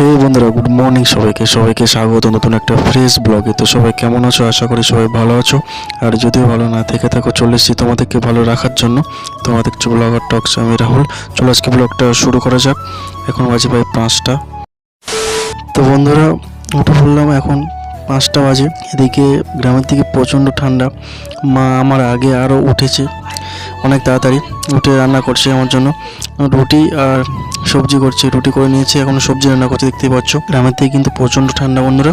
হে বন্ধুরা good morning সবাইকে। সবাইকে স্বাগত নতুন একটা ফ্রেশ ব্লগে তো সবাই কেমন আছো? আশা করি সবাই ভালো আছো। আর যদিও ভালো না, থেকে থাকো, চলে এসেছি তোমাদেরকে ভালো রাখার জন্য। তোমাদের ব্লগার টক্স আমি রাহুল। চলো আজকে ব্লগটা শুরু করা যাক। এখন বাজে প্রায় পাঁচটা। তো বন্ধুরা, উঠে পড়লাম এখন পাঁচটা বাজে। এদিকে গ্রামের দিকে প্রচণ্ড ঠান্ডা। মা আমার আগে আরও উঠেছে। অনেক তাড়াতাড়ি। উঠে রান্না করছে আমার জন্য। রুটি আর সবজি করছে। রুটি করে নিয়েছে, এখন সবজি রান্না করছে, দেখতেই পাচ্ছ। গ্রামের থেকে কিন্তু প্রচণ্ড ঠান্ডা, বন্ধুরা।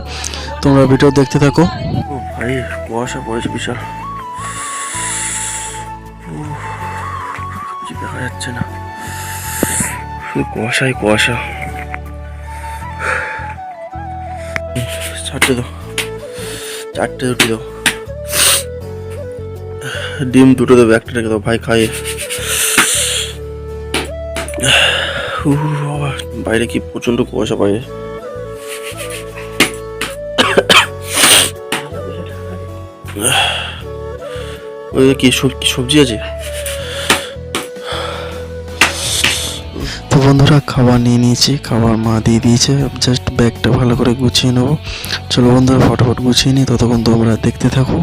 তোমরা ভিডিও দেখতে থাকো। ভাই কুয়াশা পড়েছে বিশাল। দেখা যাচ্ছে না। শুধু কুয়াশাই কুয়াশা। চারটে দাও। চারটে রুটি দাও। ডিম দুটো দেবো একটা রেখে দাও ভাই বাবা, বাইরে কি প্রচণ্ড কুয়াশা বাইরে ওই কি সবজি আছে? তো বন্ধুরা খাবার নিয়ে নিয়েছি খাবার মা দিয়ে দিয়েছে। জাস্ট ব্যাগটা ভালো করে গুছিয়ে নেব। চলো বন্ধুরা ফটাফট গুছিয়ে নিই ততক্ষণ তোমরা দেখতে থাকো।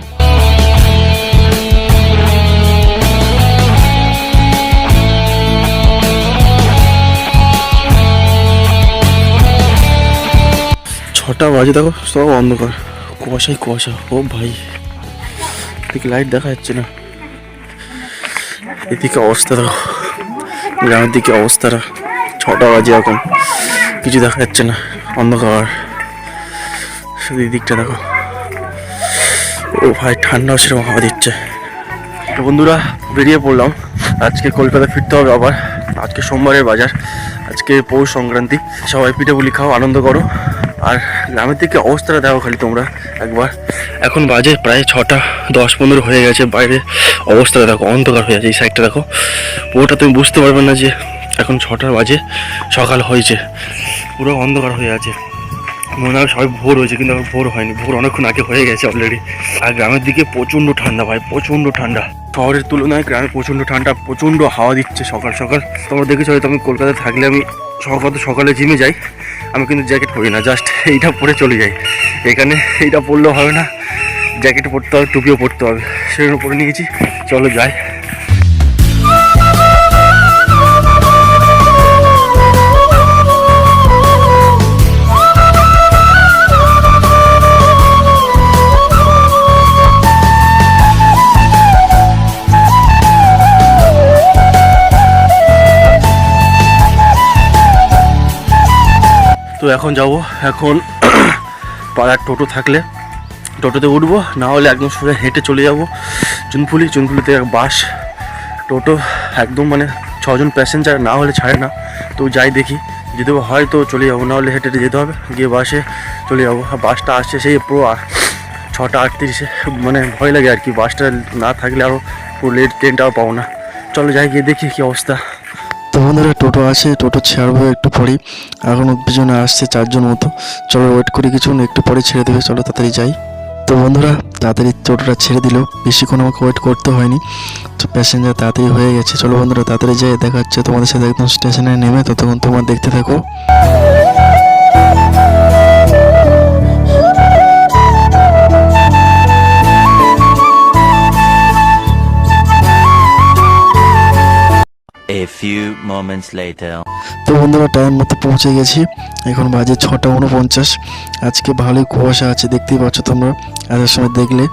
ছটা বাজে, দেখো, সব অন্ধকার। কুয়াশাই কুয়াশা। ও ভাই, এদিকে লাইট দেখা যাচ্ছে না। এদিকে অবস্থা দেখো। গ্রামের দিকে অবস্থাটা ছটা বাজে এখন। কিছু দেখা যাচ্ছে না। অন্ধকার। শুধু এই দিকটা দেখো। ও ভাই, ঠান্ডাও সেরকম হাওয়া দিচ্ছে। তো বন্ধুরা, বেরিয়ে পড়লাম। আজকে কলকাতা ফিরতে হবে আবার। আজকে সোমবারের বাজার। আজকে পৌষ সংক্রান্তি। সবাই পিঠেপুলি খাও, আনন্দ করো। আর গ্রামের দিকে অবস্থাটা দেখো খালি তোমরা একবার। এখন বাজে প্রায় ছটা, দশ পনেরো হয়ে গেছে, বাইরে অবস্থাটা দেখো, অন্ধকার হয়ে আছে এই সাইডটা দেখো। পুরোটা তুমি বুঝতে পারবে না যে এখন ছটা বাজে, সকাল হয়েছে, পুরো অন্ধকার হয়ে আছে। মনে হয় সবাই ভোর হয়েছে, কিন্তু আমার ভোর হয়নি। ভোর অনেকক্ষণ আগে হয়ে গেছে অলরেডি আর গ্রামের দিকে প্রচণ্ড ঠান্ডা ভাই, প্রচণ্ড ঠান্ডা। শহরের তুলনায় গ্রামে প্রচণ্ড ঠান্ডা, প্রচণ্ড হাওয়া দিচ্ছে সকাল সকাল। তোমরা দেখেছ হয়তো আমি কলকাতায় থাকলে আমি সকাল সকালে জিমে যাই। আমি কিন্তু জ্যাকেট পরি না জাস্ট এইটা পরে চলে যাই। এখানে এইটা পরলেও হবে না জ্যাকেট পরতে হবে, টুপিও পরতে হবে। সেরকম পরে নিয়েছি। চলো যাই। এখন যাব। এখন পাড়ার টোটো থাকলে। টোটোতে উঠবো, না হলে একদম সোজা হেঁটে চলে যাব। চুনফুলি, চুনফুলিতে বাস, টোটো, একদম মানে ছজন প্যাসেঞ্জার না হলে ছাড়ে না। তো যাই দেখি, যদি হয় তো চলে যাব, না হলে হেঁটে হেঁটে যেতে হবে। গিয়ে বাসে চলে যাব। বাসটা আসছে সেই পুরো ছটা আটত্রিশে মানে ভয় লাগে আর কি। বাসটা না থাকলে আরও পুরো লেট ট্রেনটাও পাবো না। চলো যাই গিয়ে দেখি কী অবস্থা। তো বন্ধুরা, টোটো আছে টোটো ছাড়বো একটু পরেই। এখন পিছনে আসছে চারজন মতো। চলো ওয়েট করি কিছুক্ষণ, একটু পরে ছেড়ে দেবে। চলো তাড়াতাড়ি যাই। তো বন্ধুরা, তাড়াতাড়ি টোটোটা ছেড়ে দিল। বেশিক্ষণ আমাকে ওয়েট করতে হয়নি। তো প্যাসেঞ্জার তাড়াতাড়ি হয়ে গেছে। চলো বন্ধুরা, তাড়াতাড়ি যাই দেখা হচ্ছে তোমাদের সাথে। একদম স্টেশনে নেমে ততক্ষণ তোমার দেখতে থাকো। A few moments later. তো বন্ধুরা টাইম মতো পৌঁছে গেছি। এখন বাজে ছটা উনপঞ্চাশ। আজকে ভালোই কুয়াশা আছে, দেখতেই পাচ্ছ তোমরা। আসার সময় দেখলে।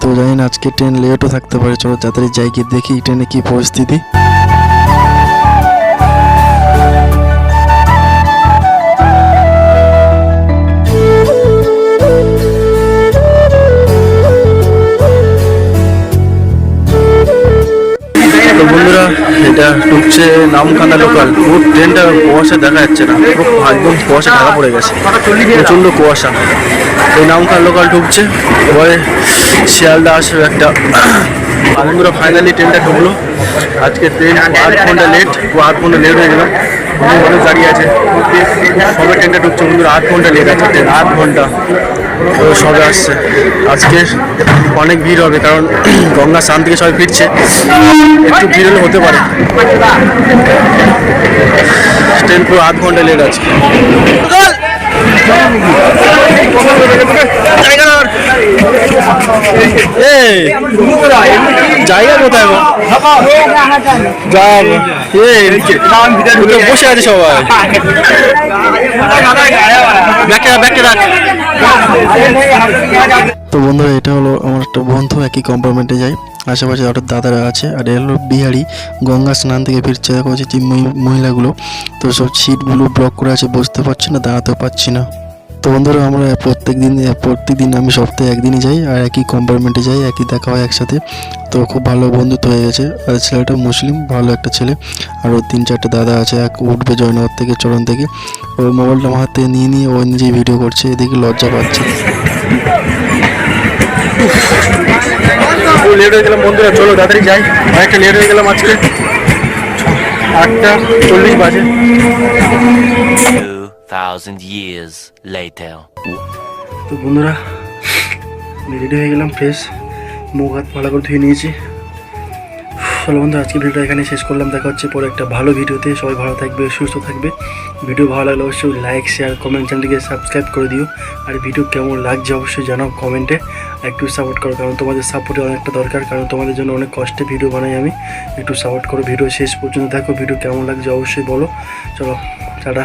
তো জানি না, আজকে ট্রেন লেটও থাকতে পারে। চলো তাড়াতাড়ি যাই, গিয়ে দেখি ট্রেনে কী পরিস্থিতি। ঢুকছে নামখানা লোকাল পুরো ট্রেনটা কুয়াশা দেখা যাচ্ছে না। পুরো একদম কুয়াশা ঢাকা পড়ে গেছে। প্রচণ্ড কুয়াশা। এই নামখানা লোকাল ঢুকছে। পরে শিয়ালদা আসবে একটা বন্ধুরা ফাইনালি ট্রেনটা ঢুকলো। আজকে ট্রেন আট ঘণ্টা লেট ও আট ঘণ্টা লেট হয়ে গেলাম অনেক দাঁড়িয়ে আছে। সবে ট্রেনটা ঢুকছে, বন্ধুরা আট ঘণ্টা লেট আছে ট্রেন আট ঘণ্টা। সবে আসছে আজকে অনেক ভিড় হবে কারণ গঙ্গা স্নান থেকে সবাই ফিরছে একটু ভিড় হলে হতে পারে ট্রেন পুরো আধ ঘণ্টা লেট আছে জায়গা কোথায় বসে আছে সবাই ব্যাগটা ব্যাগটা রাখ তো বন্ধুরা, এটা হলো আমার একটা বন্ধু, একই কম্পার্টমেন্টে যায় আশেপাশে ওটা দাদারা আছে, আর এ হলো বিহারি। গঙ্গা স্নান থেকে ফিরছে, দেখো হচ্ছে যে মহি- মহিলাগুলো। তো সব সিটগুলো ব্লক করে আছে, বসতে পারছি না দাঁড়াতেও পারছি না। তো বন্ধুরা, আমরা প্রত্যেক দিন প্রত্যেক দিন আমি সপ্তাহে একদিনই যাই, আর একই কম্পার্টমেন্টে যাই, একই দেখা হয় একসাথে। তো খুব ভালো বন্ধুত্ব হয়ে গেছে। আর ছেলেটা মুসলিম, ভালো একটা ছেলে। আর ওর তিন চারটে দাদা আছে, এক উঠবে জয়নগর থেকে, চরণ থেকে। ও মোবাইলটা আমার হাতে নিয়ে নিয়ে, ও নিজেই ভিডিও করছে, এদিকে লজ্জা পাচ্ছে। লেট হয়ে গেলাম বন্ধুরা চলো তাড়াতাড়ি যাই। অনেকটা লেট হয়ে গেলাম আজকে। আটটা চল্লিশ বাজে। Two thousand years later. তো বন্ধুরা রেডি হয়ে গেলাম ফ্রেশ মুখ হাত ভালো করে ধুয়ে নিয়েছি। চলো বন্ধু আজকে ভিডিওটা এখানে শেষ করলাম। দেখা হচ্ছে পরে একটা ভালো ভিডিওতে। সবাই ভালো থাকবে, সুস্থ থাকবে। ভিডিও ভালো লাগলে অবশ্যই লাইক শেয়ার কমেন্ট চ্যানেলটিকে সাবস্ক্রাইব করে দিও। আর ভিডিও কেমন লাগছে অবশ্যই জানাও কমেন্টে একটু সাপোর্ট করো, কারণ তোমাদের সাপোর্টে অনেকটা দরকার। কারণ তোমাদের জন্য অনেক কষ্টে ভিডিও বানাই আমি। একটু সাপোর্ট করো, ভিডিও শেষ পর্যন্ত দেখো, ভিডিও কেমন লাগছে অবশ্যই বলো। চলো, টাটা।